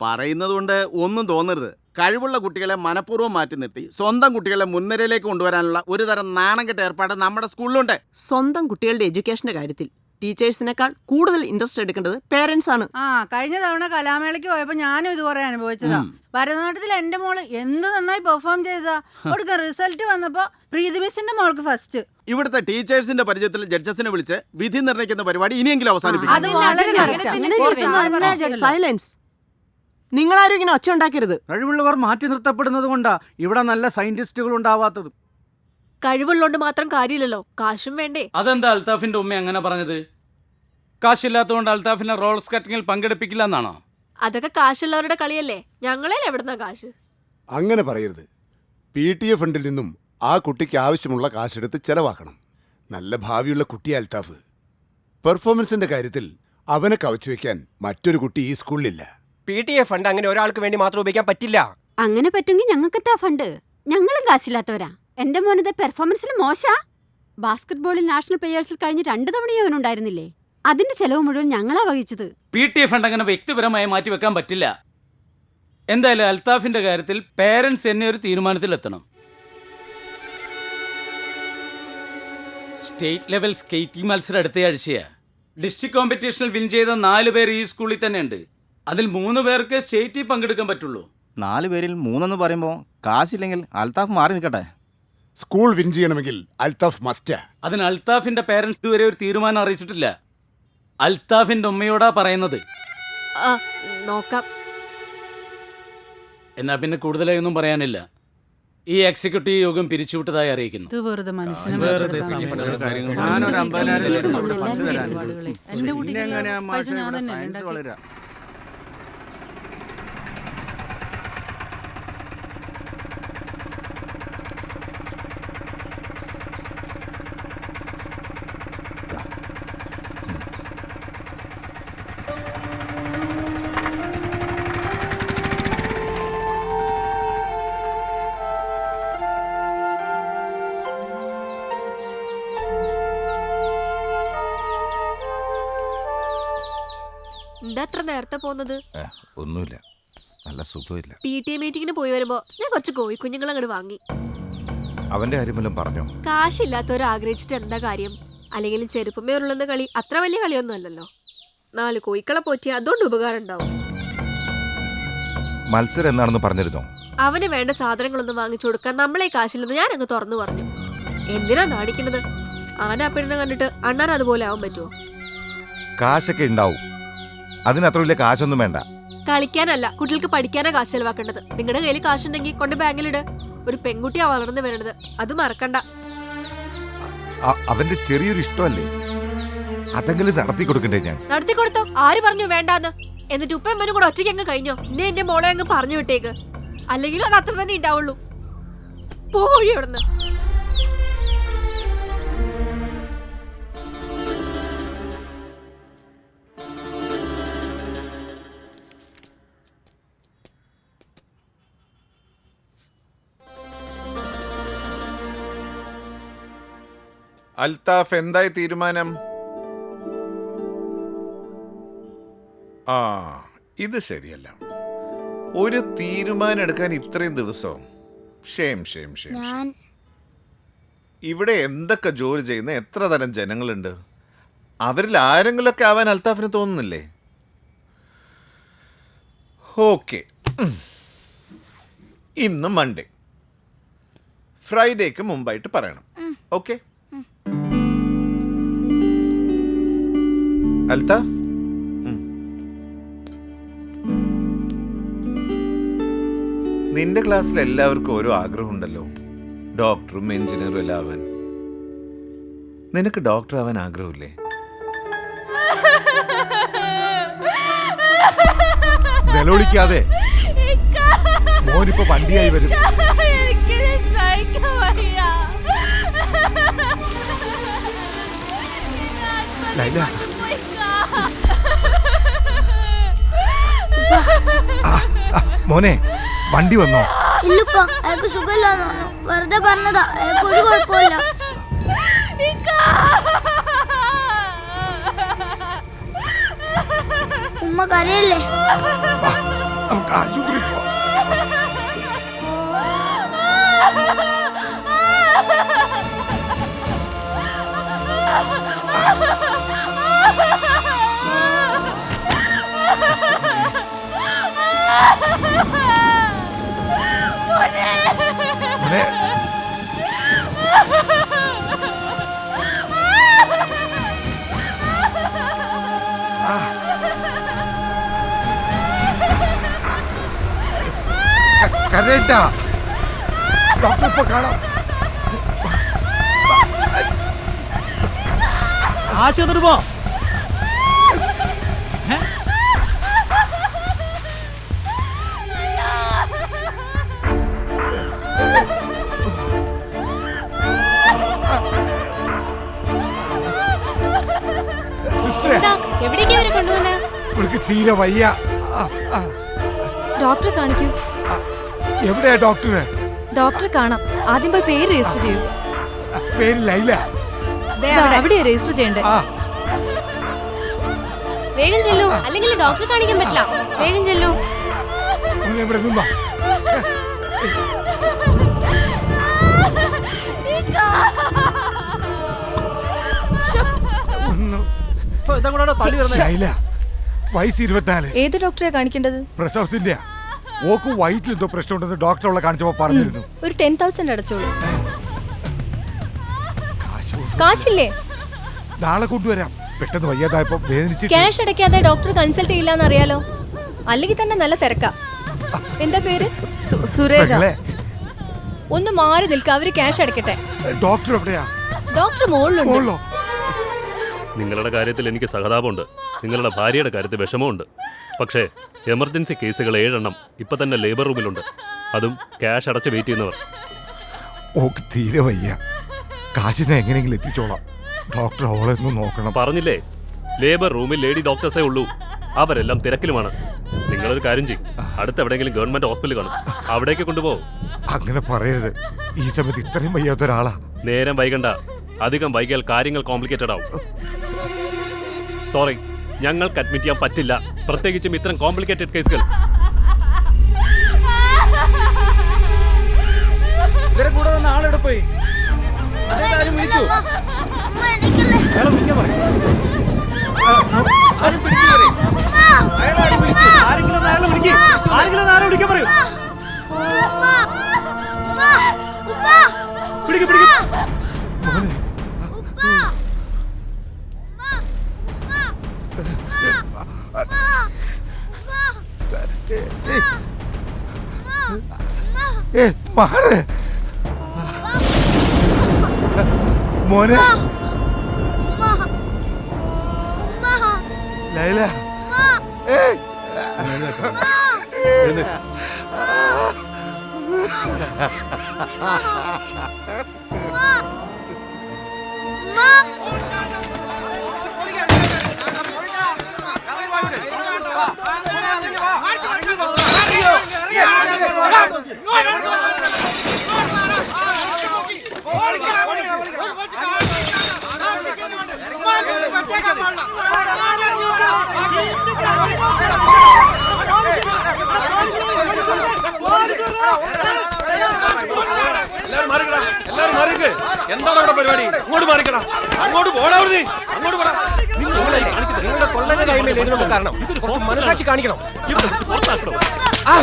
പറയുന്നത് കൊണ്ട് ഒന്നും തോന്നരുത്. കഴിവുള്ള കുട്ടികളെ മനഃപൂർവം മാറ്റി നിർത്തി സ്വന്തം കുട്ടികളെ മുൻനിരയിലേക്ക് കൊണ്ടുവരാനുള്ള ഒരു തരം നാണം കെട്ട ഏർപ്പാട് നമ്മുടെ സ്കൂളിലുണ്ട്. സ്വന്തം കുട്ടികളുടെ എഡ്യൂക്കേഷന്റെ കാര്യത്തിൽ ടീച്ചേഴ്സിനേക്കാൾ കൂടുതൽ ഇൻട്രസ്റ്റ് എടുക്കേണ്ടത് പേരൻസ് ആണ്. ആ കഴിഞ്ഞ തവണ കലാമേളയ്ക്ക് പോയപ്പോ ഞാനും ഇതുപോലെ അനുഭവിച്ചതാ. ഭരതനാട്യത്തിൽ എന്റെ മോൾ എന്ത് നന്നായി പെർഫോം ചെയ്തതാ. അവർക്ക് റിസൾട്ട് വന്നപ്പോ പ്രീതി മിസ്സിന്റെ മോൾക്ക് ഫസ്റ്റ് ഇവിടുത്തെ ടീച്ചേഴ്സിന്റെ പരിചയത്തിൽ ജഡ്ജസിനെ വിളിച്ച് വിധി നിർണയിക്കുന്ന പരിപാടി ഇനിയെങ്കിലും അവസാനിപ്പിക്കും. അത് വളരെ correct ആ. പുറത്തുനിന്ന് തന്നെ ജഡ്ജ്. സൈലൻസ് നിങ്ങളാരും ഇങ്ങനെ ഒച്ച ഉണ്ടാക്കരുത്. കഴിവുള്ളവർ മാറ്റി നിർത്തപ്പെടുന്നത് കൊണ്ടാ ഇവിടെ നല്ല സയന്റിസ്റ്റുകൾ ഉണ്ടാവാത്തത്. കഴിവുള്ളോണ്ട് മാത്രം കാര്യമില്ലല്ലോ. കാശും വേണ്ടേ. അതെന്താ അൽത്താഫിന്റെ ഉമ്മ അങ്ങനെ പറഞ്ഞത്? കാശില്ലാത്തതുകൊണ്ട് അൽത്താഫിനെ റോൾ സ്കറ്റിങ്ങിൽ പങ്കെടുപ്പിക്കില്ല എന്നാണോ അതൊക്കെ കാശുള്ളവരുടെ കളിയല്ലേ. ഞങ്ങളെ എവിടുന്ന കാശ്? അങ്ങനെ പറയരുത്. പി ടി എ ഫണ്ടിൽ നിന്നും ആ കുട്ടിക്ക് ആവശ്യമുള്ള കാശെടുത്ത് ചെലവാക്കണം. നല്ല ഭാവിയുള്ള കുട്ടി അൽത്താഫ്. പെർഫോമൻസിന്റെ കാര്യത്തിൽ അവനെ കവച്ചു വെക്കാൻ മറ്റൊരു കുട്ടി ഈ സ്കൂളിലില്ല. പി ടി എ ഫണ്ട് അങ്ങനെ ഒരാൾക്ക് വേണ്ടി മാത്രം ഉപയോഗിക്കാൻ പറ്റില്ല. അങ്ങനെ പറ്റുമെങ്കിൽ ഞങ്ങൾക്കെത്താ ഫണ്ട്? ഞങ്ങളും കാശില്ലാത്തവരാ. എന്റെ മോനത് പെർഫോമൻസിൽ മോശാ. ബാസ്കറ്റ്ബോളിൽ നാഷണൽ പ്ലേയേഴ്സിൽ കഴിഞ്ഞ് രണ്ടു തവണയും അവനുണ്ടായിരുന്നില്ലേ അതിന്റെ ചെലവ് മുഴുവൻ ഞങ്ങളാ വഹിച്ചത്. പി ടി എ ഫണ്ട് അങ്ങനെ വ്യക്തിപരമായി മാറ്റി വെക്കാൻ പറ്റില്ല. എന്തായാലും അൽതാഫിന്റെ കാര്യത്തിൽ പേരൻസ് എന്നെ ഒരു തീരുമാനത്തിലെത്തണം. സ്റ്റേറ്റ് ലെവൽ സ്കേറ്റിംഗ് മത്സരം അടുത്ത ആഴ്ചയാ ഡിസ്ട്രിക്ട് കോമ്പറ്റീഷനിൽ വിൻ ചെയ്ത നാല് പേർ ഈ സ്കൂളിൽ തന്നെ ഉണ്ട് അതിൽ മൂന്ന് പേർക്ക് സ്റ്റേറ്റിൽ പങ്കെടുക്കാൻ പറ്റുള്ളൂ. നാല് പേരിൽ മൂന്നെന്ന് പറയുമ്പോൾ കാശില്ലെങ്കിൽ അൽത്താഫ് മാറി നിൽക്കട്ടെ. സ്കൂൾ വിൻ ചെയ്യണമെങ്കിൽ അൽത്താഫ് മസ്റ്റ് അതിന് അൽത്താഫിന്റെ പേരൻസ് ഇതുവരെ ഒരു തീരുമാനം അറിയിച്ചിട്ടില്ല. അൽത്താഫിന്റെ ഉമ്മയോടാ പറയുന്നത്. ആ നോക്കാം. എന്നാ പിന്നെ കൂടുതലായി ഒന്നും പറയാനില്ല. ഈ എക്സിക്യൂട്ടീവ് യോഗം പിരിച്ചുവിട്ടതായി അറിയിക്കുന്നു. ഇത് വെറുതെ മനുഷ്യനെ വെറുതെ വെറുതെ കാര്യങ്ങൾ ഞാനൊരു അമ്പതിനായിരം ഇതൊക്കെ രൂപ നമ്മൾ തരാൻ എന്റെ കുട്ടിക്ക് പൈസ ഞാൻ തന്നെ ഉണ്ടാക്കി. എന്താ അത്ര നേരത്തെ പോകുന്നത് ഒന്നുമില്ല. നല്ല സുഖമില്ല. പി ടി എ മീറ്റിങ്ങിന് പോയി വരുമ്പോ ഞാൻ കുറച്ച് കോഴിക്കുഞ്ഞുങ്ങൾ അങ്ങോട്ട് വാങ്ങി. അവന്റെ കാര്യമെല്ലാം പറഞ്ഞോ? കാശില്ലാത്തവർ ആഗ്രഹിച്ചിട്ട് എന്താ കാര്യം? അല്ലെങ്കിൽ ചെരുപ്പമേ ഉരുളുന്ന കളി അത്ര വലിയ കളിയൊന്നും അല്ലല്ലോ. നാല് കോഴിക്കളെ പോറ്റി അതുകൊണ്ട് ഉപകാരം ഉണ്ടാവും. മത്സരം എന്നാണെന്ന് പറഞ്ഞിരുന്നോ? അവന് വേണ്ട സാധനങ്ങളൊന്നും വാങ്ങിച്ചു കൊടുക്കാൻ നമ്മളെ കാശില്ലെന്ന് ഞാൻ അങ്ങ് തുറന്നു പറഞ്ഞു. എന്തിനാ നാണിക്കുന്നത്? അവനെ അപ്പിടുന്ന കണ്ടിട്ട് അണ്ണാൻ അതുപോലെ ആവാൻ പറ്റുമോ കാശൊക്കെ ഉണ്ടാവും. അതിന് അത്ര വലിയ കാശൊന്നും വേണ്ട. കളിക്കാനല്ല കുട്ടികൾക്ക് പഠിക്കാനാ കാശ് ചെലവാക്കേണ്ടത് നിങ്ങളുടെ കയ്യിൽ കാശുണ്ടെങ്കിൽ കൊണ്ട് ബാങ്കിലിട്. ഒരു പെൺകുട്ടിയാ വളർന്നു വരണത്. അത് മറക്കണ്ട. അ- അവന്റെ ചെറിയൊരു ഇഷ്ടമല്ലേ? അതെങ്കിലും നടത്തി കൊടുക്കണ്ടേ ഞാൻ? നടത്തി കൊടുത്തോ? ആര് പറഞ്ഞു വേണ്ടാന്ന്? എന്നിട്ട് ഉപ്പയമ്മനും കൂടെ ഒറ്റയ്ക്ക് അങ്ങ് കഴിഞ്ഞോ? എന്നെ എന്റെ മോളെ അങ്ങ് പറഞ്ഞു വിട്ടേക്ക്. അല്ലെങ്കിൽ അത് അത്ര തന്നെ ഉണ്ടാവുള്ളൂ പോഴി അവിടുന്ന്. അൽത്താഫ് എന്തായി തീരുമാനം? ആ ഇത് ശരിയല്ല. ഒരു തീരുമാനം എടുക്കാൻ ഇത്രയും ദിവസവും ഷേം ഷേം ഷേം ഞാൻ ഇവിടെ എന്തൊക്കെ ജോലി ചെയ്യുന്ന എത്ര തരം ജനങ്ങളുണ്ട്? അവരിൽ ആരെങ്കിലുമൊക്കെ ആവാൻ അൽത്താഫിന് തോന്നുന്നില്ലേ? ഓക്കെ. ഇന്ന് മൺഡേ. ഫ്രൈഡേക്ക് മുമ്പായിട്ട് പറയണം. ഓക്കെ? അൽത്താഫ് നിന്റെ ക്ലാസ്സിൽ എല്ലാവർക്കും ഓരോ ആഗ്രഹമുണ്ടല്ലോ. ഡോക്ടറും എഞ്ചിനീയറും എല്ലാം ആവാൻ. നിനക്ക് ഡോക്ടർ ആവാൻ ആഗ്രഹമില്ലേ? നിലവിളിക്കാതെ മോനിപ്പോ വണ്ടിയായി വരും. ലൈല. മോനെ വണ്ടി വന്നോ? ഇല്ലപ്പ അയാൾക്ക് വെറുതെ പറഞ്ഞതാ അയാൾക്ക് ഒരു കുഴപ്പമില്ല ഉമ്മ കരയല്ലേ? നമുക്ക് ആശുപത്രി മോനെ കരയണ്ട ഡോക്ടർ ഇപ്പൊ കാണാം ആശുപത്രി എവിടേക്കാ അവരെ കൊണ്ടുവന്നെ? ഇവൾക്ക് തീരെ വയ്യ. ഡോക്ടറെ കാണിക്കൂ. എവിടെയാ ഡോക്ടറെ? ഡോക്ടറെ കാണാം. ആദ്യം പോയി പേര് രജിസ്റ്റർ ചെയ്യൂ. പേര് ലൈല. അവിടെ. രജിസ്റ്റർ ചെയ്യണ്ടേ? വേഗം ചെല്ലൂ. അല്ലെങ്കിൽ ഡോക്ടറെ കാണിക്കാൻ പറ്റില്ല. വേഗം ചെല്ലൂ. ഇവിടെ നിന്നോ. വയസ്സ് ഇരുപത്തിനാല്. ഏത് ഡോക്ടറെ കാണിക്കേണ്ടത്? പ്രസവത്തിന്റെ ഓക്ക് വയറ്റിൽ എന്തോ പ്രശ്നമുണ്ടെന്ന് കാണിച്ചപ്പോ പറഞ്ഞിരുന്നു. ഒരു ടെൻ തൗസൻഡ് അടച്ചോളൂ. കാശ് കാശില്ലേ? നാളെ കൊണ്ടുവരാം. പെട്ടെന്ന് വയ്യാതായപ്പോ വേദനിച്ചിട്ട്. ക്യാഷ് അടയ്ക്കാതെ ഡോക്ടർ കൺസൾട്ട് ചെയ്യില്ലെന്ന് അറിയാലോ അല്ലെങ്കിൽ തന്നെ നല്ല തിരക്കാ. എന്താ പേര്? സുരേഖ. ഒന്ന് മാറി നിൽക്ക. അവർ ക്യാഷ് അടയ്ക്കട്ടെ. ഡോക്ടർ എവിടെയാ? ഡോക്ടർ മുകളിലുണ്ട് മോളിലോ? നിങ്ങളുടെ കാര്യത്തിൽ എനിക്ക് സഹതാപമുണ്ട്. നിങ്ങളുടെ ഭാര്യയുടെ കാര്യത്തിൽ വിഷമമുണ്ട്. പക്ഷേ എമർജൻസി കേസുകൾ ഏഴെണ്ണം ഇപ്പൊ തന്നെ ലേബർ റൂമിലുണ്ട്. അതും ക്യാഷ് അടച്ച് വെയിറ്റ് ചെയ്യുന്നവർ. ഓക്ക് തീരെ വയ്യ. കാശിനെ എങ്ങനെയെങ്കിലും എത്തിച്ചോളാം. ഡോക്ടർ അവളെ ഒന്ന് നോക്കണം. പറഞ്ഞില്ലേ? ലേബർ റൂമിൽ ലേഡി ഡോക്ടേഴ്സേ ഉള്ളൂ. അവരെല്ലാം തിരക്കിലുമാണ്. നിങ്ങളൊരു കാര്യം ചെയ്യും. അടുത്ത് എവിടെയെങ്കിലും ഗവൺമെന്റ് ഹോസ്പിറ്റൽ കാണും. അവിടേക്ക് കൊണ്ടുപോകും അങ്ങനെ പറയരുത്. ഈ സമയത്ത് ഇത്രയും വയ്യാത്ത ഒരാളാ നേരം വൈകണ്ട. അധികം വൈകിയാൽ കാര്യങ്ങൾ കോംപ്ലിക്കേറ്റഡ് ആവും. സോറി ഞങ്ങൾക്ക് അഡ്മിറ്റ് ചെയ്യാൻ പറ്റില്ല. പ്രത്യേകിച്ചും ഇത്തരം കോംപ്ലിക്കേറ്റഡ് കേസുകൾ ഇവരെ കൂടെ വന്ന ആളെവിടെ പോയി അതാരും വിളിച്ചു അയാളെ വിളിക്കാൻ പറയും. മാറ്. മോനെ. ലൈല. ഏയ് എന്താണ് അവിടെ പരിപാടി അങ്ങോട്ട് മാറിക്കടാ അങ്ങോട്ട് പോടാ നീ അങ്ങോട്ട് പോടാ നിങ്ങളുടെ കൊള്ളന്റെ കൈമേൽ ഇതിനൊക്കെ കാരണം. കുറച്ച് മനസാക്ഷി കാണിക്കണം. ആ.